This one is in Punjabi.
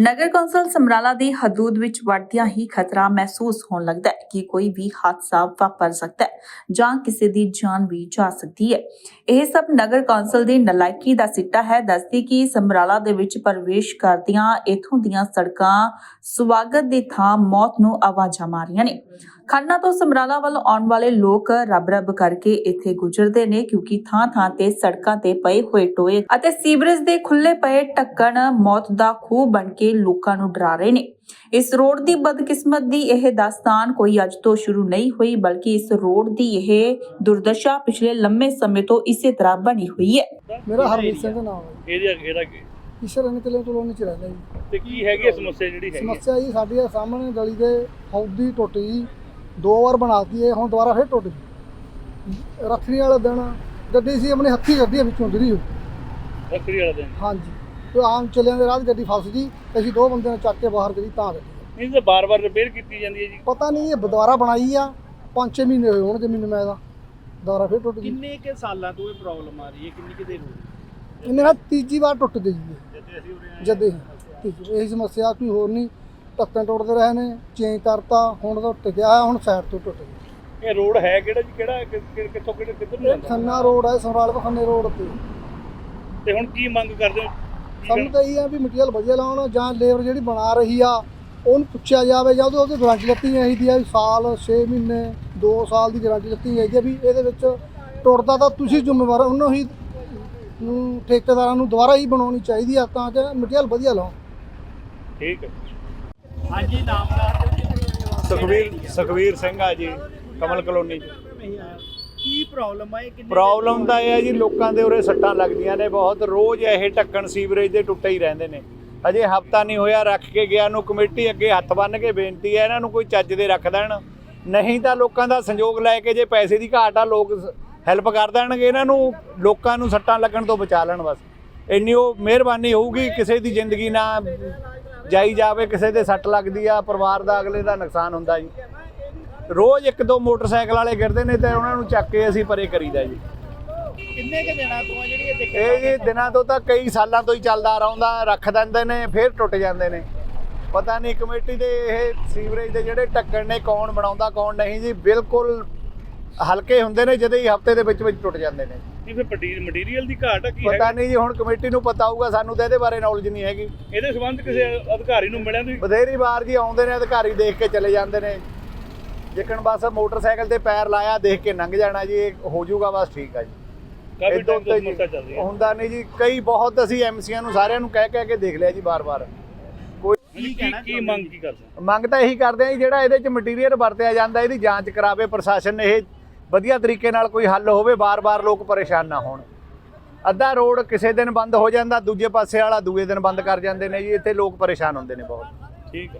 ਨਗਰ ਕੌਂਸਲ ਸਮਰਾਲਾ ਦੀ ਹਦੂਦ ਵਿੱਚ ਵੜਦਿਆਂ ਹੀ ਖਤਰਾ ਮਹਿਸੂਸ ਹੋਣ ਲੱਗਦਾ ਹੈ ਕਿ ਕੋਈ ਵੀ ਹਾਦਸਾ ਵਾਪਰ ਸਕਦਾ ਹੈ ਜਾਂ ਕਿਸੇ ਦੀ ਜਾਨ ਵੀ ਜਾ ਸਕਦੀ ਹੈ। ਇਹ ਸਭ ਨਗਰ ਕੌਂਸਲ ਦੀ ਨਲਾਇਕੀ ਦਾ ਸਿੱਟਾ ਹੈ। ਦੱਸਦੀ ਕਿ ਸਮਰਾਲਾ ਦੇ ਵਿੱਚ ਪ੍ਰਵੇਸ਼ ਕਰਦਿਆਂ ਇਥੋਂ ਦੀਆਂ ਸੜਕਾਂ ਸਵਾਗਤ ਦੀ ਥਾਂ ਮੌਤ ਨੂੰ ਆਵਾਜ਼ਾਂ ਮਾਰੀਆਂ ਨੇ। ਖੰਨਾ ਤੋਂ ਸਮਰਾਲਾ ਵੱਲ ਆਉਣ ਵਾਲੇ ਲੋਕ ਰੱਬ ਰੱਬ ਕਰਕੇ ਇੱਥੇ ਗੁਜ਼ਰਦੇ ਨੇ ਕਿਉਂਕਿ ਥਾਂ ਥਾਂ ਤੇ ਸੜਕਾਂ ਤੇ ਪਏ ਹੋਏ ਟੋਏ ਅਤੇ ਸੀਵਰੇਜ ਦੇ ਖੁੱਲੇ ਪਏ ਢੱਕਣ ਮੌਤ ਦਾ ਖੂਹ ਬਣ ਕੇ ਲੋਕਾਂ ਨੂੰ ਡਰਾ ਰਹੇ ਨੇ। ਇਸ ਰੋਡ ਦੀ ਬਦਕਿਸਮਤ ਦੀ ਇਹ ਦਾਸਤਾਨ ਕੋਈ ਅੱਜ ਤੋਂ ਸ਼ੁਰੂ ਨਹੀਂ ਹੋਈ ਬਲਕਿ ਇਸ ਰੋਡ ਦੀ ਇਹ ਦੁਰਦਸ਼ਾ ਪਿਛਲੇ ਲੰਮੇ ਸਮੇਂ ਤੋਂ ਇਸੇ ਤਰ੍ਹਾਂ ਬਣੀ ਹੋਈ ਹੈ। ਮੇਰਾ ਹਰਮੀਤ ਸਿੰਘ ਦਾ ਨਾਮ ਹੈ। ਏਰੀਆ ਕਿਹੜਾ ਕੀ ਈਸ਼ਰ ਅਨਕਲੇ ਕਲੋਨੀ ਚ ਰਹਿੰਦਾ ਜੀ। ਤੇ ਕੀ ਹੈਗੀ ਸਮੱਸਿਆ ਜਿਹੜੀ ਹੈ? ਸਮੱਸਿਆ ਜੀ ਸਾਡੀ ਸਾਹਮਣੇ ਗਲੀ ਦੇ ਹੌਦੀ ਟੁੱਟ ਦੋ ਵਾਰ ਬਣਾਤੀ ਹੈ ਹੁਣ ਦੁਬਾਰਾ ਫਿਰ ਟੁੱਟ ਗਈ। ਰੱਖੜੀ ਵਾਲੇ ਦਿਨ ਗੱਡੀ ਸੀ ਆਪਣੀ ਹੱਥੀ ਗੱਡੀ ਵਿੱਚੋਂ ਗਿਰੀ ਹੋਈ ਰੱਖੜੀ ਵਾਲਾ ਦਿਨ। ਹਾਂਜੀ। ਤੇ ਆਮ ਚੱਲਿਆਂ ਦੇ ਰਾਹ ਗੱਡੀ ਫਸ ਗਈ ਅਸੀਂ ਦੋ ਬੰਦਿਆਂ ਨੂੰ ਚੱਕ ਕੇ ਬਾਹਰ ਕਰੀ ਤਾਂ ਗੱਡੀ ਇਹ ਤਾਂ ਬਾਰ-ਬਾਰ ਰਿਪੇਅਰ ਕੀਤੀ ਜਾਂਦੀ ਹੈ ਜੀ। ਪਤਾ ਨਹੀਂ ਇਹ ਦੁਬਾਰਾ ਬਣਾਈ ਆ 5-6 ਮਹੀਨੇ ਹੋਏ ਹੋਣਗੇ ਮੈਨੂੰ ਮੈਂ ਦਾ ਦੁਬਾਰਾ ਫਿਰ ਟੁੱਟ ਗਈ। ਕਿੰਨੇ ਕੇ ਸਾਲਾਂ ਤੋਂ ਇਹ ਪ੍ਰੋਬਲਮ ਆ ਰਹੀ ਹੈ? ਕਿੰਨੀ ਕਿ ਦੇਰ ਹੋ ਗਈ? ਇਹਨੇ ਨਾ ਤੀਜੀ ਵਾਰ ਟੁੱਟ ਗਈ ਜੀ ਜਿੱਥੇ ਅਸੀਂ ਉਰੇ ਆਏ ਜਦੇ ਤੀਜੀ ਇਹ ਸਮੱਸਿਆ ਕੋਈ ਹੋਰ ਨਹੀਂ। ਟੱਕਾਂ ਟੁੱਟਦੇ ਰਹੇ ਨੇ ਚੇਂਜ ਕਰਤਾ ਹੁਣ ਤਾਂ ਟਿਕਿਆ ਹੈ ਹੁਣ ਸਾਈਡ ਤੋਂ ਟੁੱਟ ਗਿਆ। ਇਹ ਰੋਡ ਹੈ ਕਿਹੜਾ ਜੀ ਕਿਹੜਾ ਕਿ- ਕਿ- ਕਿੱਥੋਂ ਕਿਹੜੇ ਕਿੱਧਰ ਨੂੰ ਇਹ ਜਾਂਦਾ ਖੰਨਾ ਰੋਡ ਹੈ ਸਮਰਾਲ ਤੋਂ ਖੰਨੇ ਰੋਡ ਤੇ। ਤੇ ਹੁਣ ਕੀ ਮੰਗ ਕਰਦੇ ਹੋ? ਕੀ ਸਾਨੂੰ ਤਾਂ ਇਹ ਆ ਵੀ ਮਟੀਰੀਅਲ ਵਧੀਆ ਲਾਉਣ ਜਾਂ ਲੇਬਰ ਜਿਹੜੀ ਬਣਾ ਰਹੀ ਆ ਉਹਨੂੰ ਪੁੱਛਿਆ ਜਾਵੇ ਜਾਂ ਉਹਦੇ ਉਹਦੀ ਗਾਰੰਟੀ ਲੱਤੀ ਚਾਹੀਦੀ ਆ ਵੀ ਸਾਲ 6 ਮਹੀਨੇ 2 ਸਾਲ ਦੀ ਗਾਰੰਟੀ ਲੱਤੀ ਚਾਹੀਦੀ ਆ ਵੀ ਇਹਦੇ ਵਿੱਚ ਟੁੱਟਦਾ ਤਾਂ ਤੁਸੀਂ ਜ਼ਿੰਮੇਵਾਰ ਹੋ, ਉਹਨੂੰ ਹੀ ਨੂੰ ਠੇਕੇਦਾਰਾਂ ਨੂੰ ਦੁਬਾਰਾ ਹੀ ਬਣਾਉਣੀ ਚਾਹੀਦੀ ਆ ਤਾਂ ਕਿ ਮਟੀਰੀਅਲ ਵਧੀਆ ਲਾਉਣ। ਠੀਕ ਹੈ। ਹਾਂਜੀ ਨਾਮਦਾਰ ਸੁਖਵੀਰ ਸੁਖਵੀਰ ਸਿੰਘ ਆ ਜੀ ਕਮਲ ਕਲੋਨੀ ਚ। ਕੀ ਪ੍ਰੋਬਲਮ ਹੈ ਕਿੰਨੇ ਪ੍ਰੋਬਲਮ ਤਾਂ ਇਹ ਹੈ ਜੀ ਲੋਕਾਂ ਦੇ ਉਰੇ ਸੱਟਾਂ ਲੱਗਦੀਆਂ ਨੇ ਬਹੁਤ ਰੋਜ਼ ਇਹ ਢੱਕਣ ਸੀਵਰੇਜ ਦੇ ਟੁੱਟੇ ਹੀ ਰਹਿੰਦੇ ਨੇ। ਅਜੇ ਹਫਤਾ ਨਹੀਂ ਹੋਇਆ ਰੱਖ ਕੇ ਗਿਆ ਨੂੰ ਕਮੇਟੀ ਅੱਗੇ ਹੱਥ ਬੰਨ ਕੇ ਬੇਨਤੀ ਹੈ ਇਹਨਾਂ ਨੂੰ ਕੋਈ ਚੱਜ ਦੇ ਰੱਖ ਦੇਣ। ਨਹੀਂ ਤਾਂ ਲੋਕਾਂ ਦਾ ਸੰਯੋਗ ਲੈ ਕੇ ਜੇ ਪੈਸੇ ਦੀ ਘਾਟ ਆ ਲੋਕ ਹੈਲਪ ਕਰ ਦੇਣਗੇ ਇਹਨਾਂ ਨੂੰ ਲੋਕਾਂ ਨੂੰ ਸੱਟਾਂ ਲੱਗਣ ਤੋਂ ਬਚਾ ਲੈਣ ਬਸ। ਇੰਨੀ ਉਹ ਮਿਹਰਬਾਨੀ ਹੋਊਗੀ ਕਿਸੇ ਦੀ ਜ਼ਿੰਦਗੀ ਨਾ ਜਾਈ ਜਾਵੇ ਕਿਸੇ ਦੇ ਸੱਟ ਲੱਗਦੀ ਆ ਪਰਿਵਾਰ ਦਾ ਅਗਲੇ ਦਾ ਨੁਕਸਾਨ ਹੁੰਦਾ ਜੀ। ਰੋਜ਼ ਇੱਕ ਦੋ ਮੋਟਰਸਾਈਕਲ ਵਾਲੇ ਗਿਰਦੇ ਨੇ ਤੇ ਉਹਨਾਂ ਨੂੰ ਚੱਕ ਕੇ ਅਸੀਂ ਪਰੇ ਕਰੀਦਾ ਜੀ। ਕਿੰਨੇ ਕੇ ਦਿਨਾਂ ਤੋਂ ਜਿਹੜੀ ਇਹ ਦਿੱਕਤ ਇਹ ਜੀ ਦਿਨਾਂ ਤੋਂ ਤਾਂ ਕਈ ਸਾਲਾਂ ਤੋਂ ਹੀ ਚੱਲਦਾ ਰਹਿੰਦਾ ਰੱਖ ਦਿੰਦੇ ਨੇ ਫਿਰ ਟੁੱਟ ਜਾਂਦੇ ਨੇ। ਪਤਾ ਨਹੀਂ ਕਮੇਟੀ ਦੇ ਇਹ ਸੀਵਰੇਜ ਦੇ ਜਿਹੜੇ ਢੱਕਣ ਨੇ ਕੌਣ ਬਣਾਉਂਦਾ ਕੌਣ ਨਹੀਂ ਜੀ ਬਿਲਕੁਲ ਹਲਕੇ ਹੁੰਦੇ ਨੇ ਜਦੋਂ ਹੀ ਹਫ਼ਤੇ ਦੇ ਵਿੱਚ ਵਿੱਚ ਟੁੱਟ ਜਾਂਦੇ ਨੇ। ਇਹ ਫਿਰ ਮਟੀਰੀਅਲ ਦੀ ਘਾਟ ਆ ਕੀ ਪਤਾ ਹੈਗਾ? ਨਹੀਂ ਜੀ ਹੁਣ ਕਮੇਟੀ ਨੂੰ ਪਤਾ ਹੋਊਗਾ ਸਾਨੂੰ ਤਾਂ ਇਹਦੇ ਬਾਰੇ ਨੌਲੇਜ ਨਹੀਂ ਹੈਗੀ। ਇਹਦੇ ਸੰਬੰਧ ਕਿਸੇ ਅਧਿਕਾਰੀ ਨੂੰ ਮਿਲਿਆ ਤੁਸੀਂ? ਬਥੇਰੀ ਵਾਰ ਜੀ ਆਉਂਦੇ ਨੇ ਅਧਿਕਾਰੀ ਦੇਖ ਕੇ ਚਲੇ ਜਾਂਦੇ ਨੇ। ਜਿੱਕਣ ਬਸ ਮੋਟਰਸਾਈਕਲ ਤੇ ਪੈਰ ਲਾਇਆ ਦੇਖ ਕੇ ਲੰਘ ਜਾਣਾ ਜੀ ਇਹ ਹੋ ਜਾਊਗਾ ਬਸ ਠੀਕ ਆ ਜੀ। ਕਾਫੀ ਟਾਈਮ ਤੋਂ ਸਮੱਸਿਆ ਚੱਲ ਰਹੀ ਹੈ। ਹੁੰਦਾ ਨਹੀਂ ਜੀ ਕਈ ਬਹੁਤ ਅਸੀਂ ਐਮਸੀਆਂ ਨੂੰ ਸਾਰਿਆਂ ਨੂੰ ਕਹਿ ਕਹਿ ਕੇ ਦੇਖ ਲਿਆ ਜੀ ਬਾਰ-ਬਾਰ ਕੀ ਕੀ ਮੰਗ ਕੀ ਕਰਦੇ ਮੰਗ ਤਾਂ ਇਹੀ ਕਰਦੇ ਆ ਜੀ ਜਿਹੜਾ ਇਹਦੇ ਚ ਮਟੀਰੀਅਲ ਵਰਤਿਆ ਜਾਂਦਾ ਇਹਦੀ ਜਾਂਚ ਕਰਾਵੇ ਪ੍ਰਸ਼ਾਸਨ ਇਹ ਵਧੀਆ ਤਰੀਕੇ ਨਾਲ ਕੋਈ ਹੱਲ ਹੋਵੇ, ਬਾਰ-ਬਾਰ ਲੋਕ ਪਰੇਸ਼ਾਨ ਨਾ ਹੋਣ। ਅੱਧਾ ਰੋਡ ਕਿਸੇ ਦਿਨ ਬੰਦ ਹੋ ਜਾਂਦਾ, ਦੂਜੇ ਪਾਸੇ ਵਾਲਾ ਦੂਏ ਦਿਨ ਬੰਦ ਕਰ ਜਾਂਦੇ ਨੇ ਜੀ, ਇੱਥੇ ਲੋਕ ਪਰੇਸ਼ਾਨ ਹੁੰਦੇ ਨੇ ਬਹੁਤ। ਠੀਕ ਹੈ।